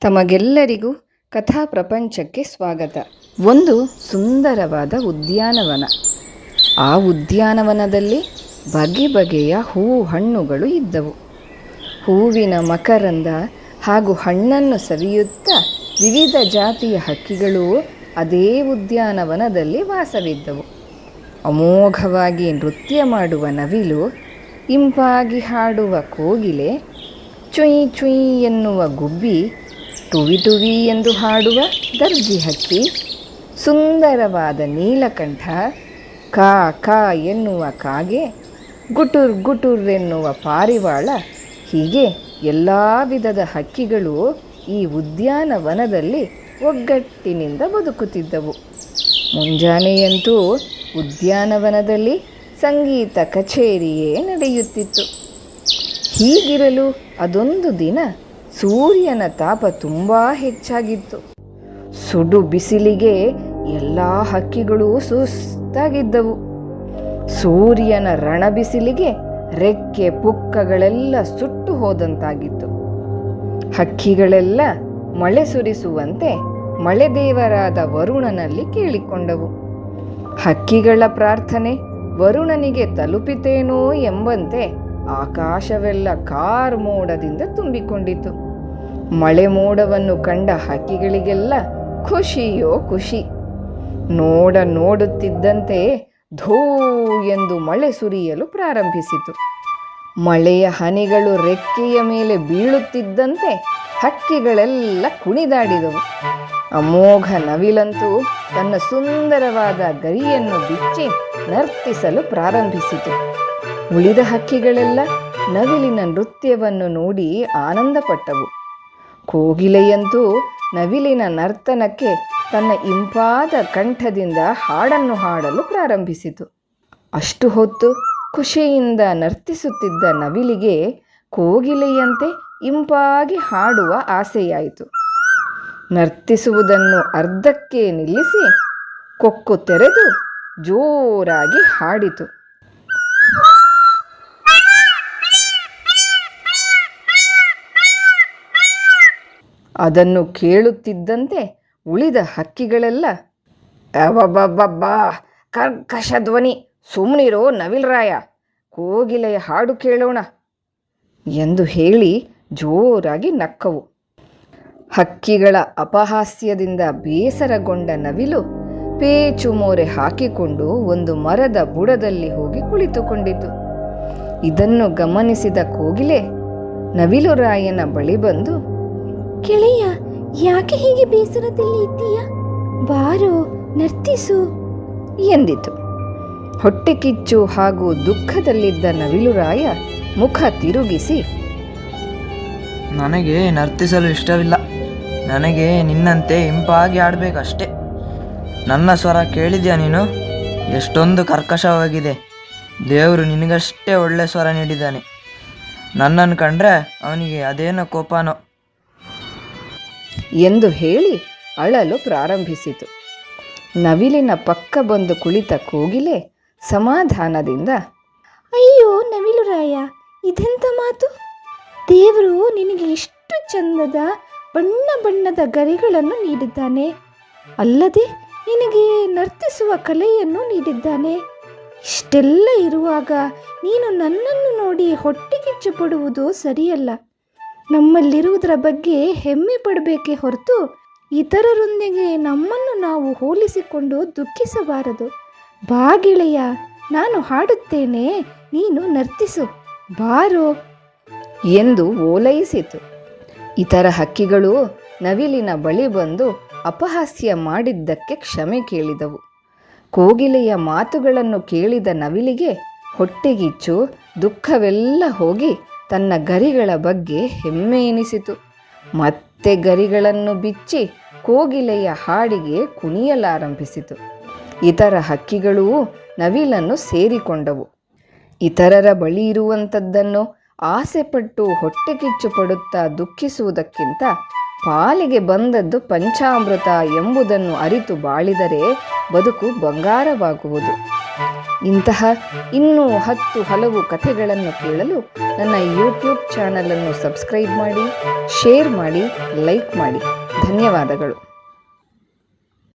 ತಮಗೆಲ್ಲರಿಗೂ ಕಥಾ ಪ್ರಪಂಚಕ್ಕೆ ಸ್ವಾಗತ. ಒಂದು ಸುಂದರವಾದ ಉದ್ಯಾನವನ. ಆ ಉದ್ಯಾನವನದಲ್ಲಿ ಬಗೆ ಬಗೆಯ ಹೂ ಹಣ್ಣುಗಳು ಇದ್ದವು. ಹೂವಿನ ಮಕರಂದ ಹಾಗೂ ಹಣ್ಣನ್ನು ಸವಿಯುತ್ತಾ ವಿವಿಧ ಜಾತಿಯ ಹಕ್ಕಿಗಳು ಅದೇ ಉದ್ಯಾನವನದಲ್ಲಿ ವಾಸವಿದ್ದವು. ಅಮೋಘವಾಗಿ ನೃತ್ಯ ಮಾಡುವ ನವಿಲು, ಇಂಪಾಗಿ ಹಾಡುವ ಕೋಗಿಲೆ, ಚುಯ್ ಚುಯ್ ಎನ್ನುವ ಗುಬ್ಬಿ ಟುವಿ ಟುವಿ ಎಂದು ಹಾಡುವ ದರ್ಜಿ ಹಕ್ಕಿ, ಸುಂದರವಾದ ನೀಲಕಂಠ, ಕಾ ಕಾ ಎನ್ನುವ ಕಾಗೆ, ಗುಟುರ್ ಗುಟುರ್ ಎನ್ನುವ ಪಾರಿವಾಳ, ಹೀಗೆ ಎಲ್ಲ ವಿಧದ ಹಕ್ಕಿಗಳು ಈ ಉದ್ಯಾನವನದಲ್ಲಿ ಒಗ್ಗಟ್ಟಿನಿಂದ ಬದುಕುತ್ತಿದ್ದವು. ಮುಂಜಾನೆಯಂತೂ ಉದ್ಯಾನವನದಲ್ಲಿ ಸಂಗೀತ ಕಚೇರಿಯೇ ನಡೆಯುತ್ತಿತ್ತು. ಹೀಗಿರಲು ಅದೊಂದು ದಿನ ಸೂರ್ಯನ ತಾಪ ತುಂಬ ಹೆಚ್ಚಾಗಿತ್ತು. ಸುಡು ಬಿಸಿಲಿಗೆ ಎಲ್ಲ ಹಕ್ಕಿಗಳು ಸುಸ್ತಾಗಿದ್ದವು. ಸೂರ್ಯನ ರಣ ಬಿಸಿಲಿಗೆ ರೆಕ್ಕೆ ಪುಕ್ಕಗಳೆಲ್ಲ ಸುಟ್ಟು ಹೋದಂತಾಗಿತ್ತು. ಹಕ್ಕಿಗಳೆಲ್ಲ ಮಳೆ ಸುರಿಸುವಂತೆ ಮಳೆ ದೇವರಾದ ವರುಣನಲ್ಲಿ ಕೇಳಿಕೊಂಡವು. ಹಕ್ಕಿಗಳ ಪ್ರಾರ್ಥನೆ, ವರುಣನಿಗೆ ತಲುಪಿತೇನೋ ಎಂಬಂತೆ ಆಕಾಶವೆಲ್ಲ ಕಾರ್ ಮೋಡದಿಂದ ತುಂಬಿಕೊಂಡಿತು ಮಳೆ ಮೋಡವನ್ನು ಕಂಡ ಹಕ್ಕಿಗಳಿಗೆಲ್ಲ ಖುಷಿಯೋ ಖುಷಿ. ನೋಡ ನೋಡುತ್ತಿದ್ದಂತೆ ಧೋ ಎಂದು ಮಳೆ ಸುರಿಯಲು ಪ್ರಾರಂಭಿಸಿತು. ಮಳೆಯ ಹನಿಗಳು ರೆಕ್ಕೆಯ ಮೇಲೆ ಬೀಳುತ್ತಿದ್ದಂತೆ ಹಕ್ಕಿಗಳೆಲ್ಲ ಕುಣಿದಾಡಿದವು. ಅಮೋಘ ನವಿಲಂತೂ ತನ್ನ ಸುಂದರವಾದ ಗರಿಯನ್ನು ಬಿಚ್ಚಿ ನರ್ತಿಸಲು ಪ್ರಾರಂಭಿಸಿತು. ಉಳಿದ ಹಕ್ಕಿಗಳೆಲ್ಲ ನವಿಲಿನ ನೃತ್ಯವನ್ನು ನೋಡಿ ಆನಂದಪಟ್ಟವು. ಕೋಗಿಲೆಯಂತೂ ನವಿಲಿನ ನರ್ತನಕ್ಕೆ ತನ್ನ ಇಂಪಾದ ಕಂಠದಿಂದ ಹಾಡನ್ನು ಹಾಡಲು ಪ್ರಾರಂಭಿಸಿತು. ಅಷ್ಟು ಹೊತ್ತು ಖುಷಿಯಿಂದ ನರ್ತಿಸುತ್ತಿದ್ದ ನವಿಲಿಗೆ ಕೋಗಿಲೆಯಂತೆ ಇಂಪಾಗಿ ಹಾಡುವ ಆಸೆಯಾಯಿತು. ನರ್ತಿಸುವುದನ್ನು ಅರ್ಧಕ್ಕೆ ನಿಲ್ಲಿಸಿ ಕೊಕ್ಕು ತೆರೆದು ಜೋರಾಗಿ ಹಾಡಿತು. ಅದನ್ನು ಕೇಳುತ್ತಿದ್ದಂತೆ ಉಳಿದ ಹಕ್ಕಿಗಳೆಲ್ಲ ಅವಬ್ಬಬ್ಬಬ್ಬಾ ಕರ್ಕಶ ಧ್ವನಿ ಸುಮ್ಮನಿರೋ ನವಿಲ್ರಾಯ, ಕೋಗಿಲೆಯ ಹಾಡು ಕೇಳೋಣ ಎಂದು ಹೇಳಿ ಜೋರಾಗಿ ನಕ್ಕವು. ಹಕ್ಕಿಗಳ ಅಪಹಾಸ್ಯದಿಂದ ಬೇಸರಗೊಂಡ ನವಿಲು ಪೇಚು ಮೋರೆ ಹಾಕಿಕೊಂಡು ಒಂದು ಮರದ ಬುಡದಲ್ಲಿ ಹೋಗಿ ಕುಳಿತುಕೊಂಡಿತು. ಇದನ್ನು ಗಮನಿಸಿದ ಕೋಗಿಲೆ ನವಿಲು ರಾಯನ ಬಳಿ ಬಂದು ಗೆಳೆಯ, ಯಾಕೆ ಹೀಗೆ ಬೇಸರದಲ್ಲಿ ಇದ್ದೀಯ? ಬಾರೋ, ನರ್ತಿಸು. ಎಂದಿತು. ಹೊಟ್ಟೆ ಕಿಚ್ಚು ಹಾಗೂ ದುಃಖದಲ್ಲಿದ್ದ ನವಿಲುರಾಯ ಮುಖ ತಿರುಗಿಸಿ, ನನಗೆ ನರ್ತಿಸಲು ಇಷ್ಟವಿಲ್ಲ. ನನಗೆ ನಿನ್ನಂತೆ ಇಂಪಾಗಿ ಆಡಬೇಕಷ್ಟೆ. ನನ್ನ ಸ್ವರ ಕೇಳಿದ್ಯಾ ನೀನು? ಎಷ್ಟೊಂದು ಕರ್ಕಶವಾಗಿದೆ. ದೇವರು ನಿನಗಷ್ಟೇ ಒಳ್ಳೆ ಸ್ವರ ನೀಡಿದ್ದಾನೆ. ನನ್ನನ್ನು ಕಂಡ್ರೆ ಅವನಿಗೆ ಅದೇನೋ ಕೋಪನೋ. ಎಂದು ಹೇಳಿ ಅಳಲು ಪ್ರಾರಂಭಿಸಿತು. ನವಿಲಿನ ಪಕ್ಕ ಬಂದು ಕುಳಿತ ಕೋಗಿಲೆ ಸಮಾಧಾನದಿಂದ, ಅಯ್ಯೋ ನವಿಲುರಾಯ ಇದೆಂತ ಮಾತು? ದೇವರು ನಿನಗೆ ಇಷ್ಟು ಚಂದದ, ಬಣ್ಣ ಬಣ್ಣದ ಗರಿಗಳನ್ನು ನೀಡಿದ್ದಾನೆ. ಅಲ್ಲದೆ ನಿನಗೆ ನರ್ತಿಸುವ ಕಲೆಯನ್ನು ನೀಡಿದ್ದಾನೆ. ಇಷ್ಟೆಲ್ಲ ಇರುವಾಗ ನೀನು ನನ್ನನ್ನು ನೋಡಿ ಹೊಟ್ಟೆಗಿಚ್ಚು ಪಡುವುದು ಸರಿಯಲ್ಲ. ನಮ್ಮಲ್ಲಿರುವುದರ ಬಗ್ಗೆ ಹೆಮ್ಮೆ ಪಡಬೇಕೇ ಹೊರತು ಇತರರೊಂದಿಗೆ ನಮ್ಮನ್ನು ನಾವು ಹೋಲಿಸಿಕೊಂಡು ದುಃಖಿಸಬಾರದು. ಬಾಗಿಳೆಯ ನಾನು ಹಾಡುತ್ತೇನೆ, ನೀನು ನರ್ತಿಸು. ಬಾರೋ. ಎಂದು ಓಲೈಸಿತು. ಇತರ ಹಕ್ಕಿಗಳು ನವಿಲಿನ ಬಳಿ ಬಂದು ಅಪಹಾಸ್ಯ ಮಾಡಿದ್ದಕ್ಕೆ ಕ್ಷಮೆ ಕೇಳಿದವು. ಕೋಗಿಲೆಯ ಮಾತುಗಳನ್ನು ಕೇಳಿದ ನವಿಲಿಗೆ ಹೊಟ್ಟೆಗಿಚ್ಚು, ದುಃಖವೆಲ್ಲ ಹೋಗಿ ತನ್ನ ಗರಿಗಳ ಬಗ್ಗೆ ಹೆಮ್ಮೆ ಎನಿಸಿತು. ಮತ್ತೆ ಗರಿಗಳನ್ನು ಬಿಚ್ಚಿ ಕೋಗಿಲೆಯ ಹಾಡಿಗೆ ಕುಣಿಯಲಾರಂಭಿಸಿತು. ಇತರ ಹಕ್ಕಿಗಳೂ ನವಿಲನ್ನು ಸೇರಿಕೊಂಡವು. ಇತರರ ಬಳಿ ಇರುವಂಥದ್ದನ್ನು ಆಸೆಪಟ್ಟು ಹೊಟ್ಟೆಕಿಚ್ಚು ಪಡುತ್ತಾ ದುಃಖಿಸುವುದಕ್ಕಿಂತ ಪಾಲಿಗೆ ಬಂದದ್ದು ಪಂಚಾಮೃತ ಎಂಬುದನ್ನು ಅರಿತು ಬಾಳಿದರೆ ಬದುಕು ಬಂಗಾರವಾಗುವುದು. ಇಂತಹ ಇನ್ನೂ ಹತ್ತು ಹಲವು ಕಥೆಗಳನ್ನು ಕೇಳಲು ನನ್ನ ಯೂಟ್ಯೂಬ್ ಚಾನಲನ್ನು ಸಬ್ಸ್ಕ್ರೈಬ್ ಮಾಡಿ ಶೇರ್ ಮಾಡಿ ಲೈಕ್ ಮಾಡಿ. ಧನ್ಯವಾದಗಳು.